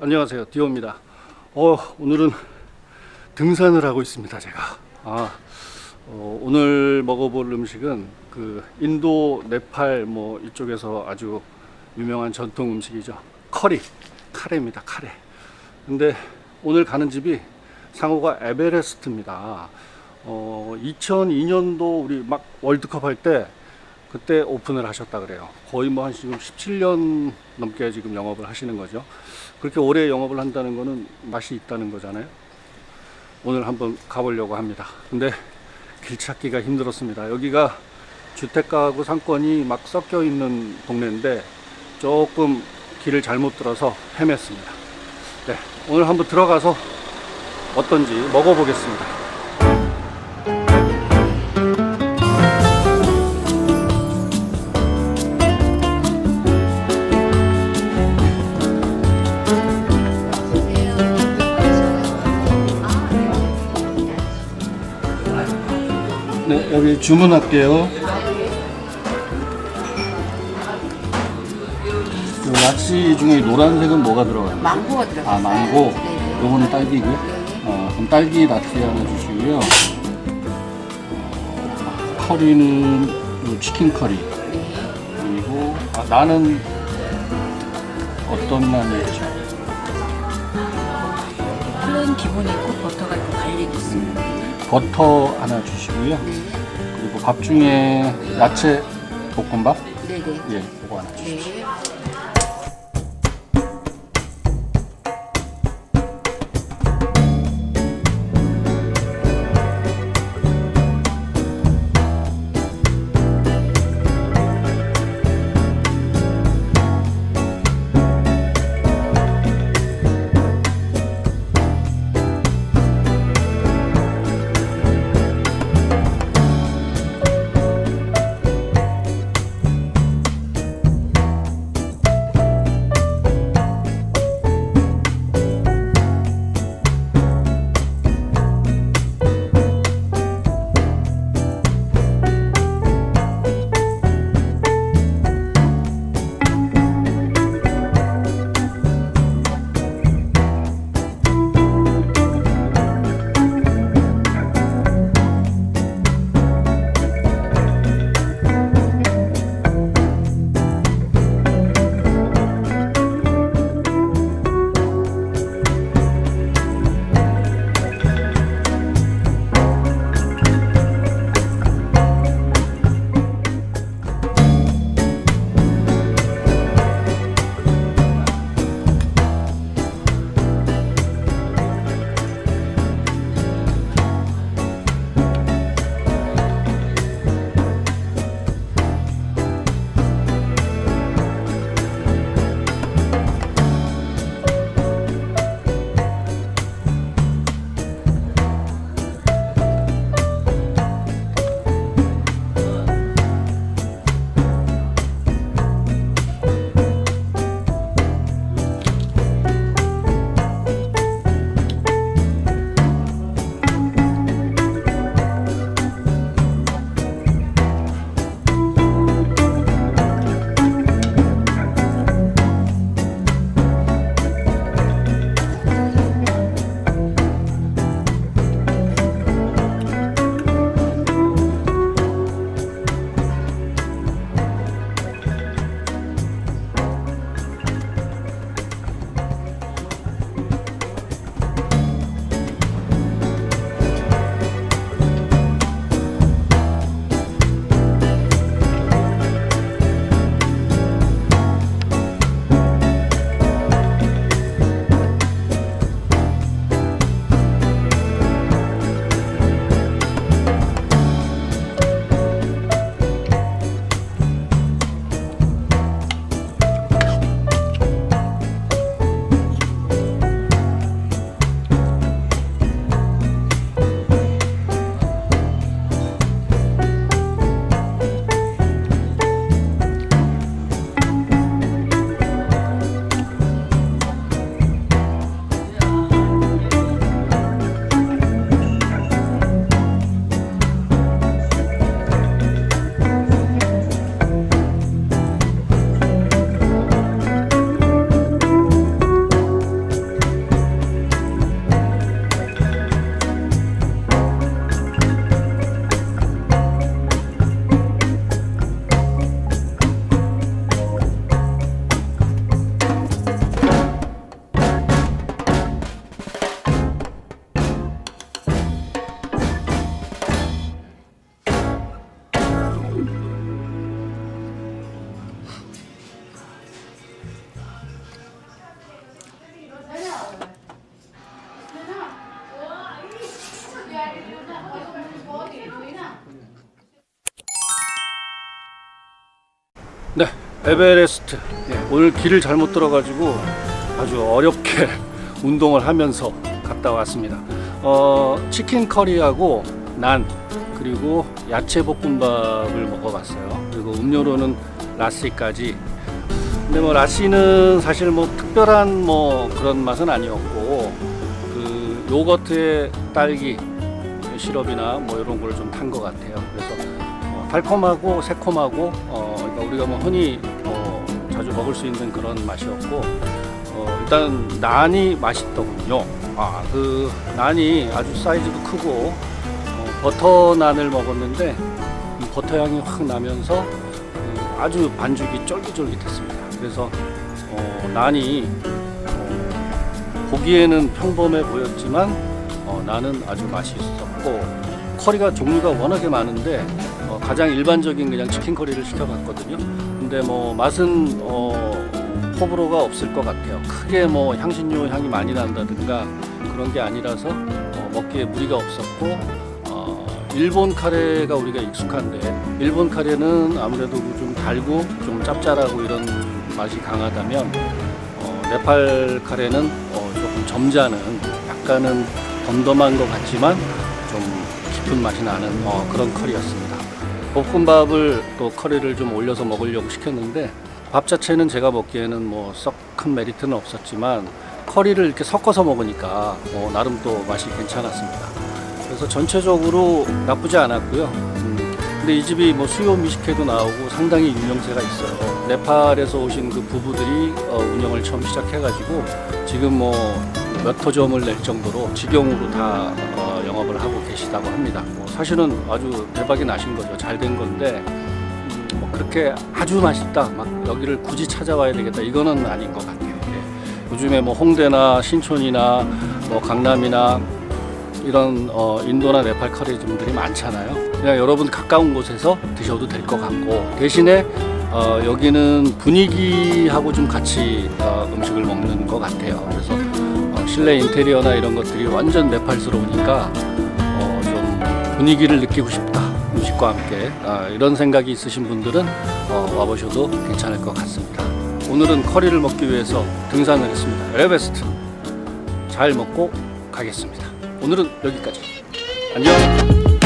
안녕하세요. 디오입니다. 어, 오늘은 등산을 하고 있습니다. 제가. 아, 어, 오늘 먹어볼 음식은 그 인도, 네팔 뭐 이쪽에서 아주 유명한 전통 음식이죠. 커리, 카레입니다. 카레. 근데 오늘 가는 집이 상호가 에베레스트입니다. 어, 2002년도 우리 막 월드컵 할 때 그때 오픈을 하셨다 그래요. 거의 뭐 한 지금 17년 넘게 지금 영업을 하시는 거죠. 그렇게 오래 영업을 한다는 거는 맛이 있다는 거잖아요. 오늘 한번 가보려고 합니다. 근데 길 찾기가 힘들었습니다. 여기가 주택가하고 상권이 막 섞여 있는 동네인데 조금 길을 잘못 들어서 헤맸습니다. 네, 오늘 한번 들어가서 어떤지 먹어보겠습니다. 여기 주문할게요. 요 야채 중에 노란색은 뭐가 들어가요? 망고가 들어가요. 아, 망고. 네. 요거는 딸기고요. 어, 그럼 딸기 라떼 하나 주시고요. 어, 커리는 요 치킨 커리. 네. 그리고 아, 나는 어떤 난이죠? 플레인 기본이 있고 버터가 있고 갈릭이 있습니다. 버터 하나 주시고요. 네. 밥 중에 야채 볶음밥? 네네. 예, 그거 하나 주시고요. 네. 네, 에베레스트. 예, 오늘 길을 잘못 들어가지고 아주 어렵게 운동을 하면서 갔다 왔습니다. 어, 치킨 커리하고 난 그리고 야채 볶음밥을 먹어봤어요. 그리고 음료로는 라시까지. 근데 뭐 라시는 사실 뭐 특별한 뭐 그런 맛은 아니었고 그 요거트에 딸기 시럽이나 뭐 이런 걸 좀 탄 것 같아요. 그래서 어, 달콤하고 새콤하고 어, 우리가 뭐 흔히 어, 자주 먹을 수 있는 그런 맛이었고 어, 일단 난이 맛있더군요. 아, 그 난이 아주 사이즈도 크고 어, 버터 난을 먹었는데 이 버터 향이 확 나면서 음, 아주 반죽이 쫄깃쫄깃했습니다. 그래서 어, 난이 어, 보기에는 평범해 보였지만 어, 나는 아주 맛이 있었고 커리가 종류가 워낙에 많은데 어, 가장 일반적인 그냥 치킨 커리를 시켜봤거든요. 근데 뭐 맛은 어, 호불호가 없을 것 같아요. 크게 뭐 향신료 향이 많이 난다든가 그런 게 아니라서 어, 먹기에 무리가 없었고 어, 일본 카레가 우리가 익숙한데 일본 카레는 아무래도 좀 달고 좀 짭짤하고 이런 맛이 강하다면 어, 네팔 카레는 어, 조금 점잖은 약간은 덤덤한 것 같지만 좀 깊은 맛이 나는 어, 그런 커리였습니다. 볶음밥을 또 커리를 좀 올려서 먹으려고 시켰는데 밥 자체는 제가 먹기에는 뭐 썩 큰 메리트는 없었지만 커리를 이렇게 섞어서 먹으니까 어, 나름 또 맛이 괜찮았습니다. 그래서 전체적으로 나쁘지 않았고요. 음, 근데 이 집이 뭐 수요 미식회도 나오고 상당히 유명세가 있어요. 네팔에서 오신 그 부부들이 어, 운영을 처음 시작해가지고 지금 뭐 몇 호점을 낼 정도로 직영으로 다 어, 영업을 하고 계시다고 합니다. 뭐 사실은 아주 대박이 나신 거죠. 잘 된 건데 음, 뭐 그렇게 아주 맛있다. 막 여기를 굳이 찾아와야 되겠다. 이거는 아닌 것 같아요. 예. 요즘에 뭐 홍대나 신촌이나 뭐 강남이나 이런 어, 인도나 네팔 커리점들이 많잖아요. 그냥 여러분 가까운 곳에서 드셔도 될 것 같고 대신에 어, 여기는 분위기하고 좀 같이 어, 음식을 먹는 것 같아요. 그래서 어, 실내 인테리어나 이런 것들이 완전 네팔스러우니까 어, 좀 분위기를 느끼고 싶다. 음식과 함께 아, 이런 생각이 있으신 분들은 어, 와보셔도 괜찮을 것 같습니다. 오늘은 커리를 먹기 위해서 등산을 했습니다. 에베스트 잘 먹고 가겠습니다. 오늘은 여기까지. 안녕.